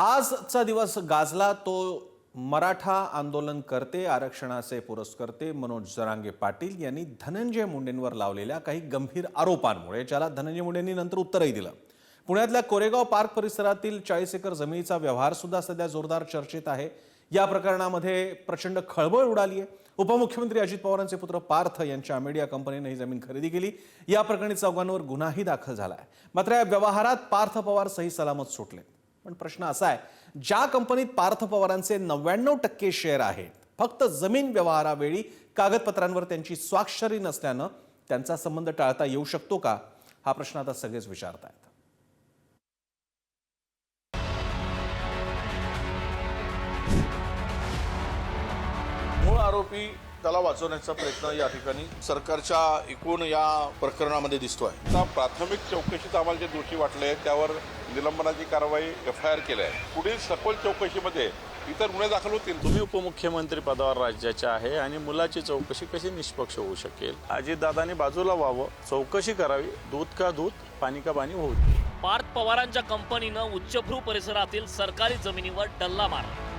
आजचा दिवस गाजला तो मराठा आंदोलन करते आरक्षणाचे पुरस्कर्ते मनोज जरांगे पाटील यांनी धनंजय मुंडेंवर लावलेल्या काही गंभीर आरोपांमुळे ज्याला धनंजय मुंडेंनी नंतर उत्तरही दिलं. पुण्यातल्या कोरेगाव पार्क परिसरातील चाळीस एकर जमिनीचा व्यवहार सुद्धा सध्या जोरदार चर्चेत आहे. या प्रकरणामध्ये प्रचंड खळबळ उडाली आहे. उपमुख्यमंत्री अजित पवारांचे पुत्र पार्थ यांच्या अमेडिया कंपनीने ही जमीन खरेदी केली. या प्रकरणी चौघांवर गुन्हाही दाखल झाला आहे मात्र या व्यवहारात पार्थ पवार सही सलामत सुटले पण प्रश्न असा आहे ज्या कंपनीत पार्थ पवारांचे नव्याण्णव टक्के शेअर आहेत फक्त जमीन व्यवहारावेळी कागदपत्रांवर त्यांची स्वाक्षरी नसल्यानं त्यांचा संबंध टाळता येऊ शकतो का? हा प्रश्न आता सगळेच विचारतायत. मूळ आरोपी त्याला वाचवण्याचा प्रयत्न या ठिकाणी सरकारच्या एकूण या प्रकरणामध्ये दिसतोय. आता प्राथमिक चौकशीत आम्हाला जे दोषी वाटले त्यावर निलंबनाची कारवाई एफ आय आर केली आहे. पुढील सखोल चौकशीमध्ये इतर गुन्हे दाखल होतील. तुम्ही उपमुख्यमंत्री पदावर राज्याचे आहे आणि मुलाची चौकशी कशी निष्पक्ष होऊ शकेल? अजितदादांनी बाजूला व्हावं चौकशी करावी दूध का दूध पाणी का पाणी होऊ दे. पार्थ पवारांच्या कंपनीनं उच्चभ्रू परिसरातील सरकारी जमिनीवर डल्ला मारला.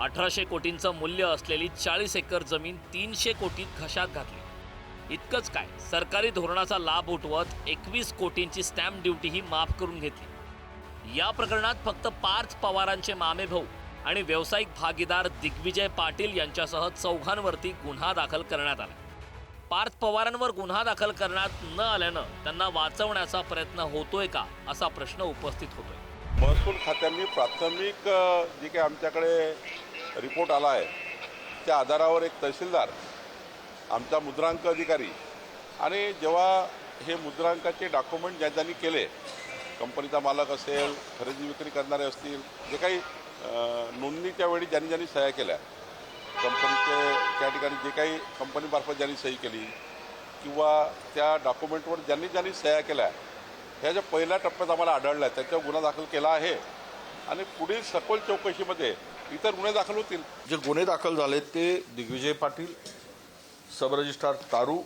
अठराशे कोटींचं मूल्य असलेली चाळीस एकर जमीन तीनशे कोटीत घशात घातली. इतकंच काय सरकारी धोरणाचा लाभ उठवत एकवीस कोटींची स्टॅम्प ड्युटीही माफ करून घेतली. या प्रकरणात फक्त पार्थ पवारांचे मामेभाऊ आणि व्यावसायिक भागीदार दिग्विजय पाटील यांच्यासह चौघांवरती गुन्हा दाखल करण्यात आला. पार्थ पवारांवर गुन्हा दाखल करण्यात न आल्यानं त्यांना वाचवण्याचा प्रयत्न होतोय का असा प्रश्न उपस्थित होतोय. महसूल खात्यांनी प्राथमिक जी काही आमच्याकडे रिपोर्ट आला आहे. त्या आधारावर एक तहसीलदार आमचा मुद्रांक अधिकारी आणि जेव्हा हे मुद्रांकाचे डॉक्युमेंट ज्या ज्यांनी केले कंपनीचा मालक असेल खरेदी विक्री करणारे असतील जे काही नोंदणीच्या वेळी ज्यांनी ज्यांनी सह्या केल्या कंपनीचे त्या ठिकाणी जे काही कंपनीमार्फत ज्यांनी सही केली किंवा त्या डॉक्युमेंटवर ज्यांनी ज्यांनी सह्या केल्या ह्या ज्या पहिल्या टप्प्यात आम्हाला आढळल्या त्याच्यावर गुन्हा दाखल केला आहे. आणि पुढील सखोल चौकशीमध्ये इतर गुन्हे दाखल होतील. जे गुन्हे दाखल झाले ते दिग्विजय पाटील सब रजिस्ट्रार तारू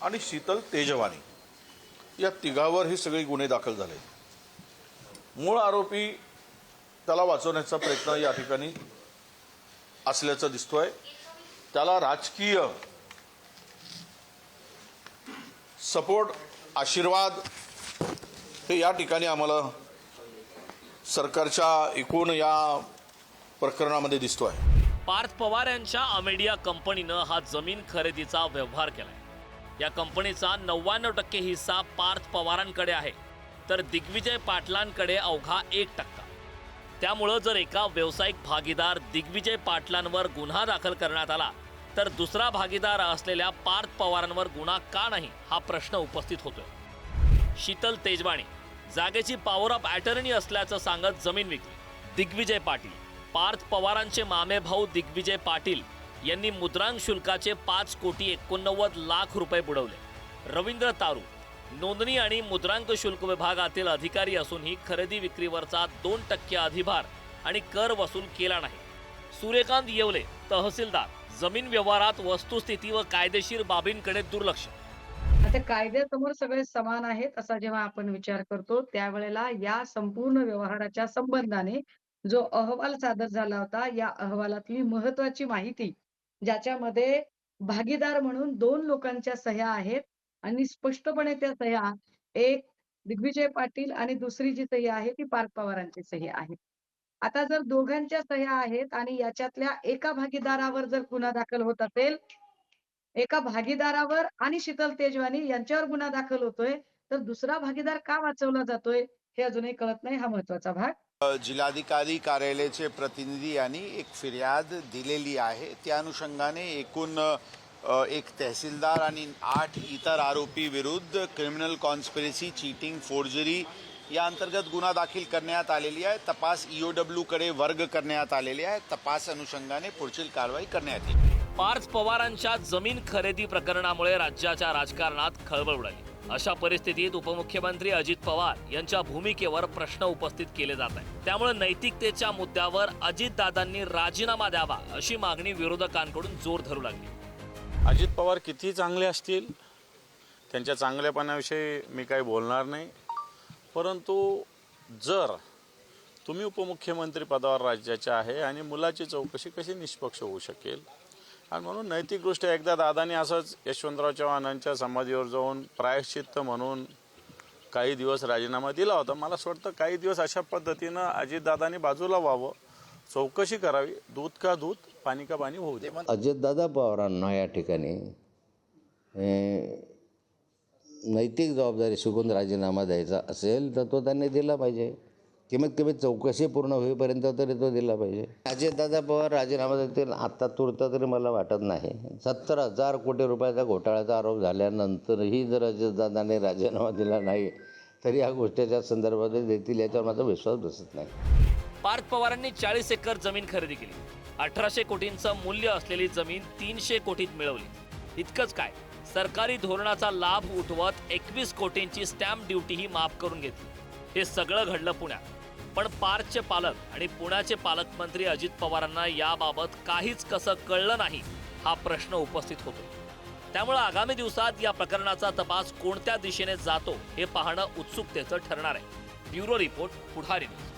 आणि शीतल तेजवानी. या तिघावर हे सगळे गुन्हे दाखल झाले. मूळ आरोपी त्याला वाचवण्याचा प्रयत्न या ठिकाणी असल्याचं दिसतोय. त्याला राजकीय सपोर्ट आशीर्वाद हे या ठिकाणी आम्हाला सरकारच्या एकूण या प्रकरणामध्ये दिसतोय. पार्थ पवार यांच्या अमेडिया कंपनीनं हा जमीन खरेदीचा व्यवहार केलाय. या कंपनीचा नव्याण्णव टक्के हिस्सा पार्थ पवारांकडे आहे. तर दिग्विजय पाटलांकडे अवघा एक टक्का. त्यामुळं जर एका व्यावसायिक भागीदार दिग्विजय पाटलांवर गुन्हा दाखल करण्यात आला तर दुसरा भागीदार असलेल्या पार्थ पवारांवर गुन्हा का नाही हा प्रश्न उपस्थित होतोय. शीतल तेजवाणी जागेची पॉवर ऑफ अटर्नी असल्याचं सांगत जमीन विकली दिग्विजय पाटील. पार्थ पवारांचे मामे भाऊ दिग्विजय पाटील यांनी मुद्रांक शुल्काचे पाच कोटी एकोणनव्वद लाख रुपये बुडवले. रवींद्र तारू नोंदणी आणि मुद्रांक शुल्क विभागातील अधिकारी असूनही खरेदी विक्रीवरचा दोन टक्के अधिभार आणि कर वसूल केला नाही. सूर्यकांत येवले तहसीलदार जमीन व्यवहारात वस्तुस्थिती व कायदेशीर बाबींकडे दुर्लक्ष. आता कायद्यासमोर सगळे समान आहेत असा जेव्हा आपण विचार करतो त्यावेळेला या संपूर्ण व्यवहाराच्या संबंधाने जो अहवाल सादर झाला होता या अहवालातली महत्वाची माहिती ज्याच्यामध्ये भागीदार म्हणून दोन लोकांच्या सह्या आहेत आणि स्पष्टपणे त्या सह्या एक दिग्विजय पाटील आणि दुसरी जी सह्या आहे ती पार्थ पवारांची सह्या आहे. आता जर दोघांच्या सह्या आहेत आणि याच्यातल्या एका भागीदारावर जर गुन्हा दाखल होत असेल एका भागीदारावर आणि शीतल तेजवानी यांच्यावर गुन्हा दाखल होतोय तर दुसरा भागीदार का वाचवला जातोय हे अजूनही कळत नाही. हा महत्त्वाचा भाग. जिल्हाधिकारी कार्यालयाचे प्रतिनिधी यांनी एक फिर्याद दिलेली आहे. त्या अनुषंगाने एकूण एक तहसीलदार आणि आठ इतर आरोपी विरुद्ध क्रिमिनल कॉन्स्पिरसी चीटिंग फोर्जरी या अंतर्गत गुन्हा दाखल करण्यात आलेली आहे. तपास ईओ ईओडब्ल्यू कडे वर्ग करण्यात आलेले आहे. तपास अनुषंगाने पुढील कारवाई करण्यात येईल. पार्थ पवारांच्या जमीन खरेदी प्रकरणामुळे राज्याच्या राजकारणात खळबळ उडाली. अशा परिस्थितीत उपमुख्यमंत्री अजित पवार यांच्या भूमिकेवर प्रश्न उपस्थित केले जात आहे त्यामुळे नैतिकतेच्या मुद्द्यावर अजितदादांनी राजीनामा द्यावा अशी मागणी विरोधकांकडून जोर धरू लागली. अजित पवार किती चांगले असतील त्यांच्या चांगल्यापणाविषयी मी काही बोलणार नाही. परंतु जर तुम्ही उपमुख्यमंत्री पदावर राज्याच्या आहे आणि मुलाची चौकशी कशी निष्पक्ष होऊ शकेल आणि म्हणून नैतिकदृष्ट्या एकदा दादानी असंच यशवंतराव चव्हाणांच्या समाधीवर जाऊन प्रायश्चित्त म्हणून काही दिवस राजीनामा दिला होता. मला असं वाटतं काही दिवस अशा पद्धतीनं अजितदादांनी बाजूला व्हावं. चौकशी करावी. दूध का दूध पाणी का पाणी होऊ दे. अजितदादा पवारांना या ठिकाणी नैतिक जबाबदारी शिकून राजीनामा द्यायचा असेल तर तो त्यांनी दिला पाहिजे. कमीत कमी चौकशी पूर्ण होईपर्यंत तरी तो दिला पाहिजे. अजितदादा पवार राजीनामा देतील आत्ता तुर्त तरी मला वाटत नाही. सत्तर हजार कोटी रुपयाचा घोटाळ्याचा आरोप झाल्यानंतरही जर अजितदादाने राजीनामा दिला नाही तरी या गोष्टीच्या संदर्भात देतील याच्यावर माझा विश्वास बसत नाही. पार्थ पवारांनी चाळीस एकर जमीन खरेदी केली. अठराशे कोटींचं मूल्य असलेली जमीन तीनशे कोटीत मिळवली. इतकंच काय सरकारी धोरणाचा लाभ उठवत एकवीस कोटींची स्टॅम्प ड्युटीही माफ करून घेतली. हे सगळं घडलं पुण्यात. पण पारचे पालक आणि पुण्याचे पालकमंत्री अजित पवारांना याबाबत काहीच कसं कळलं नाही हा प्रश्न उपस्थित होतो. त्यामुळे आगामी दिवसात या प्रकरणाचा तपास कोणत्या दिशेने जातो हे पाहणं उत्सुकतेचं ठरणार आहे. Bureau report Pudhari news.